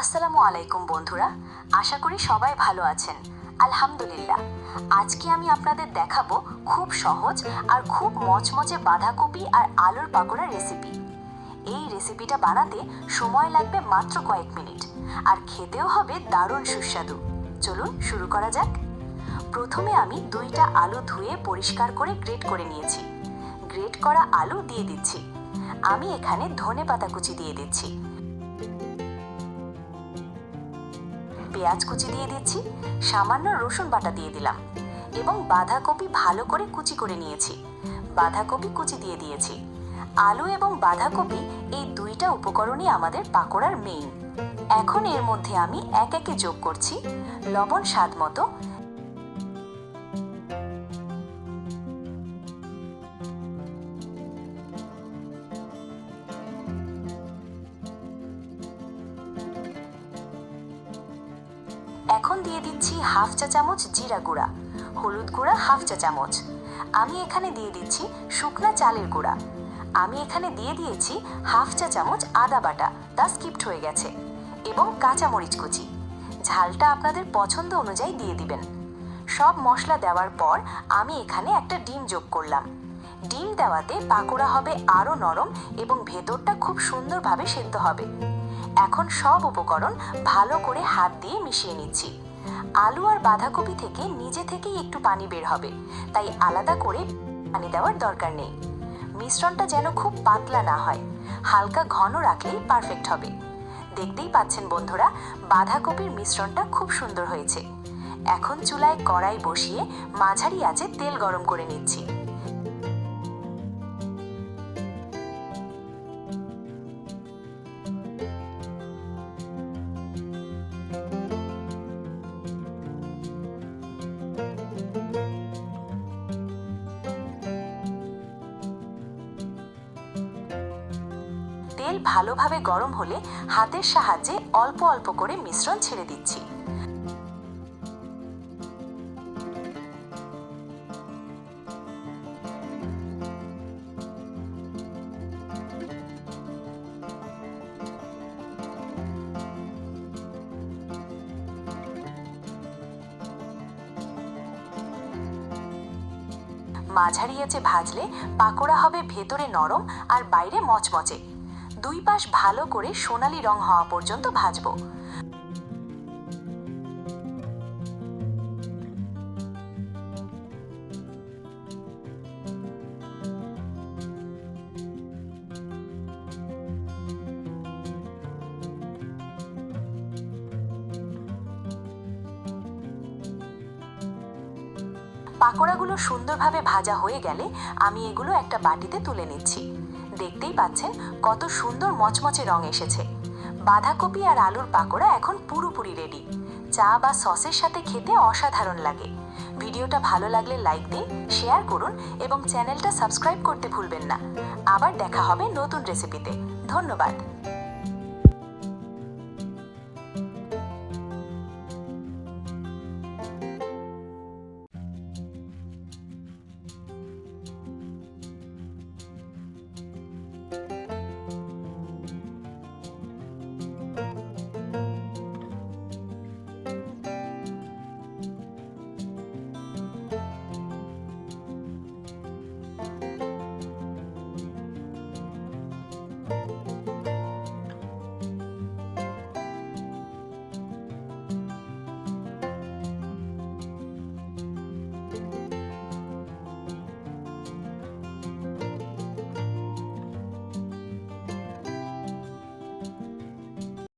আসসালামু আলাইকুম বন্ধুরা, আশা করি সবাই ভালো আছেন। আলহামদুলিল্লাহ। আজকে আমি আপনাদের দেখাবো খুব সহজ আর খুব মচমচে বাঁধাকপি আর আলুর পাকোড়া রেসিপি। এই রেসিপিটা বানাতে সময় লাগবে মাত্র কয়েক মিনিট, আর খেতেও হবে দারুণ সুস্বাদু। চলুন শুরু করা যাক। প্রথমে আমি দুইটা আলু ধুয়ে পরিষ্কার করে গ্রেট করে নিয়েছি। গ্রেট করা আলু দিয়ে দিচ্ছি। আমি এখানে ধনে পাতা কুচি দিয়ে দিচ্ছি। পেঁয়াজ কুচি দিয়ে দিচ্ছি, সামান্য রসুন বাটা দিয়ে দিলাম এবং বাঁধাকপি ভালো করে কুচি করে নিয়েছি। বাঁধাকপি কুচি দিয়ে দিয়েছি। আলু এবং বাঁধাকপি এই দুইটা উপকরণই আমাদের পাকোড়ার মেইন এখন এর মধ্যে আমি এক একে যোগ করছি, লবণ স্বাদ মতো এখন দিয়ে দিচ্ছি হাফ চা চামচ জিরা গুঁড়া, হলুদ গুঁড়া হাফ চা চামচ। আমি এখানে দিয়ে দিচ্ছি শুকনা চালের গুঁড়া। আমি এখানে দিয়ে দিয়েছি হাফ চা চামচ আদা বাটা, তা স্কিপ্ট হয়ে গেছে, এবং কাঁচা মরিচ কুচি। ঝালটা আপনাদের পছন্দ অনুযায়ী দিয়ে দিবেন। সব মশলা দেওয়ার পর আমি এখানে একটা ডিম যোগ করলাম। ডিম দেওয়াতে পাকোড়া হবে আরও নরম এবং ভেতরটা খুব সুন্দরভাবে সেদ্ধ হবে। এখন সব উপকরণ ভালো করে হাত দিয়ে মিশিয়ে নিচ্ছি। আলু আর বাঁধাকপি থেকে নিজে থেকেই একটু পানি বের হবে, তাই আলাদা করে পানি দেওয়ার দরকার নেই। মিশ্রণটা যেন খুব পাতলা না হয়, হালকা ঘন রাখলেই পারফেক্ট হবে। দেখতেই পাচ্ছেন বন্ধুরা, বাঁধাকপির মিশ্রণটা খুব সুন্দর হয়েছে। এখন চুলায় কড়াই বসিয়ে মাঝারি আঁচে তেল গরম করে নিচ্ছি। তেল ভালোভাবে গরম হলে হাতের সাহায্যে অল্প অল্প করে মিশ্রণ ছেড়ে দিচ্ছি। মাঝারি আঁচে ভাজলে পাকোড়া হবে ভেতরে নরম আর বাইরে মচমচে। দুই পাশ ভালো করে সোনালি রং হওয়া পর্যন্ত ভাজবো। পাকোড়াগুলো সুন্দরভাবে ভাজা হয়ে গেলে আমি এগুলো একটা বাটিতে তুলে নিচ্ছি। দেখতেই পাচ্ছেন কত সুন্দর মচমচে রং এসেছে। বাঁধাকপি আর আলুর পাকোড়া এখন পুরোপুরি রেডি চা বা সসের সাথে খেতে অসাধারণ লাগে। ভিডিওটা ভালো লাগলে লাইক দিন শেয়ার করুন এবং চ্যানেলটা সাবস্ক্রাইব করতে ভুলবেন না। আবার দেখা হবে নতুন রেসিপিতে ধন্যবাদ।